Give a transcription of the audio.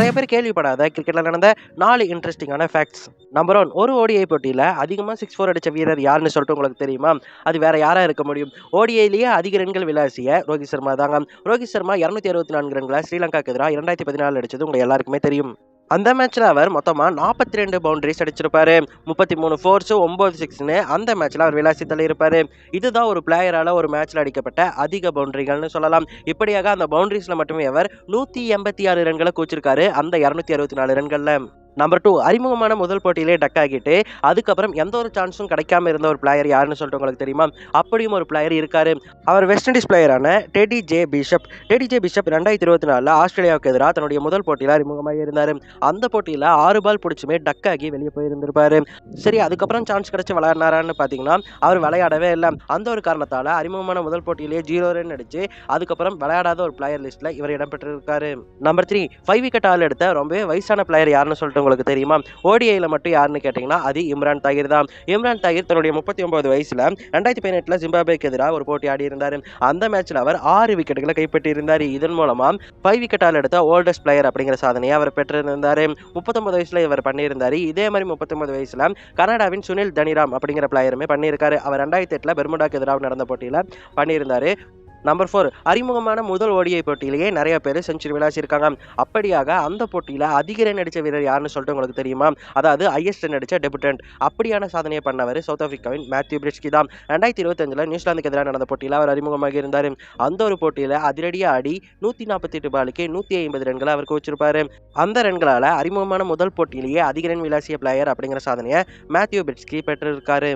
நிறைய பேர் கேள்விப்படாத கிரிக்கெட்ல நடந்த நாலு இன்ட்ரெஸ்டிங்கான ஃபேக்ட்ஸ் நம்பர் ஒன் ஒரு ஓடிஐ போட்டியில் அதிகமாக சிக்ஸ் ஃபோர் அடித்த வீரர் யாருன்னு சொல்லிட்டு உங்களுக்கு தெரியுமா? அது வேற யாராக இருக்க முடியும்? ஓடிஐலேயே அதிக ரன்கள் விளாசிய ரோஹித் சர்மா தாங்க. ரோஹித் சர்மா இரநூத்தி அறுபத்தி நான்கு ரன்களை ஸ்ரீலங்காக்கு எதிராக இரண்டாயிரத்தி பதினாலு அடிச்சது உங்கள் எல்லாருக்குமே தெரியும். அந்த மேட்ச்ல அவர் மொத்தமாக நாற்பத்தி ரெண்டு பவுண்டரிஸ் அடிச்சிருப்பாரு. முப்பத்தி மூணு ஃபோர்ஸு ஒம்பது சிக்ஸ்னு அந்த மேட்ச்ல அவர் விளாசி தள்ளியிருப்பாரு. இதுதான் ஒரு பிளேயரால ஒரு மேட்ச்ல அடிக்கப்பட்ட அதிக பவுண்டரிகள்னு சொல்லலாம். இப்படியாக அந்த பவுண்டரிஸ்ல மட்டுமே அவர் நூத்தி எண்பத்தி ஆறு ரன்களை கூச்சிருக்காரு அந்த இரநூத்தி அறுபத்தி நாலு ரன்கள்ல. நம்பர் டூ அறிமுகமான முதல் போட்டியிலே டக் ஆகிட்டு அதுக்கப்புறம் எந்த ஒரு சான்ஸும் கிடைக்காம இருந்த ஒரு பிளேயர் யாருன்னு சொல்லிட்டு உங்களுக்கு தெரியுமா? அப்படியும் ஒரு பிளேயர் இருக்காரு. அவர் West Indies பிளேயரான Teddy J Bishop Teddy J Bishop ரெண்டாயிரத்தி இருபத்தி நாலில் ஆஸ்திரேலியாவுக்கு எதிராக தன்னுடைய முதல் போட்டியில் அறிமுகமாக இருந்தார். அந்த போட்டியில் ஆறு பால் பிடிச்சுமே டக் ஆகி வெளியே போயிருந்திருப்பாரு. சரி அதுக்கப்புறம் சான்ஸ் கிடைச்சி விளையாடினாரான்னு பார்த்தீங்கன்னா அவர் விளையாடவே இல்லை. அந்த ஒரு காரணத்தால் அறிமுகமான முதல் போட்டியிலேயே ஜீரோ ரன் அடிச்சு அதுக்கப்புறம் விளையாடாத ஒரு பிளேயர் லிஸ்ட்டில் இவர் இடம்பெற்றிருக்காரு. நம்பர் த்ரீ ஃபைவ் விக்கெட் ஆள் எடுத்த ரொம்பவே வயசான பிளேயர் யாருன்னு சொல்லிட்டு உங்களுக்கு தெரியுமா? ஓடிஐயில் மட்டும் யாருன்னு கேட்டிங்கன்னா அது இம்ரான் தாகிர் தான். இம்ரான் தாகிர் தன்னுடைய முப்பத்தி ஒன்பது வயசில் ரெண்டாயிரத்தி பதினெட்டில் ஜிம்பாபேக்கு எதிராக ஒரு போட்டி ஆடி இருந்தார். அந்த மேட்ச்சில் அவர் ஆறு விக்கெட்டுகளை கைப்பற்றியிருந்தார். இதன் மூலமாக ஃபைவ் விக்கெட்டால் எடுத்த ஓல்டஸ்ட் பிளேயர் அப்படிங்கிற சாதனையை அவர் பெற்றிருந்தார். முப்பத்தொன்பது வயசில் இவர் பண்ணியிருந்தார். இதே மாதிரி முப்பத்தொன்பது வயசில் கனடாவின் சுனில் தனிராம் அப்படிங்கிற பிளேயருமே பண்ணியிருக்காரு. அவர் ரெண்டாயிரத்தி எட்டில் பெர்முடாக்கு எதிராக நடந்த போட்டியில் பண்ணியிருந்தார். நம்பர் ஃபோர் அறிமுகமான முதல் ஓடிஐ போட்டியிலேயே நிறைய பேர் செஞ்சுரி விளாசியிருக்காங்க அப்படியாக அந்த போட்டியில் அதிக ரன் அடித்த வீரர் யாருன்னு சொல்லிட்டு உங்களுக்கு தெரியுமா? அதாவது ஹையஸ்ட் ரன் அடித்த டெபுட்டன்ட் அப்படியான சாதனையை பண்ணவர் சவுத் ஆஃப்ரிக்காவின் மேத்யூ பிரிட்ஸ்கி தான். ரெண்டாயிரத்தி இருபத்தஞ்சில் நியூசிலாந்துக்கு எதிராக நடந்த போட்டியில் அவர் அறிமுகமாக இருந்தார். அந்த ஒரு போட்டியில் அதிரடியாக ஆடி நூற்றி நாற்பத்தி எட்டு பாலுக்கு நூற்றி ஐம்பது ரன்களை அவர் குவிச்சிருப்பார் அந்த ரன்களால் அறிமுகமான முதல் போட்டியிலேயே அதிக ரன் விளாசிய பிளேயர் அப்படிங்கிற சாதனையை மேத்யூ பிரிட்ஸ்கி பெற்றிருக்காரு.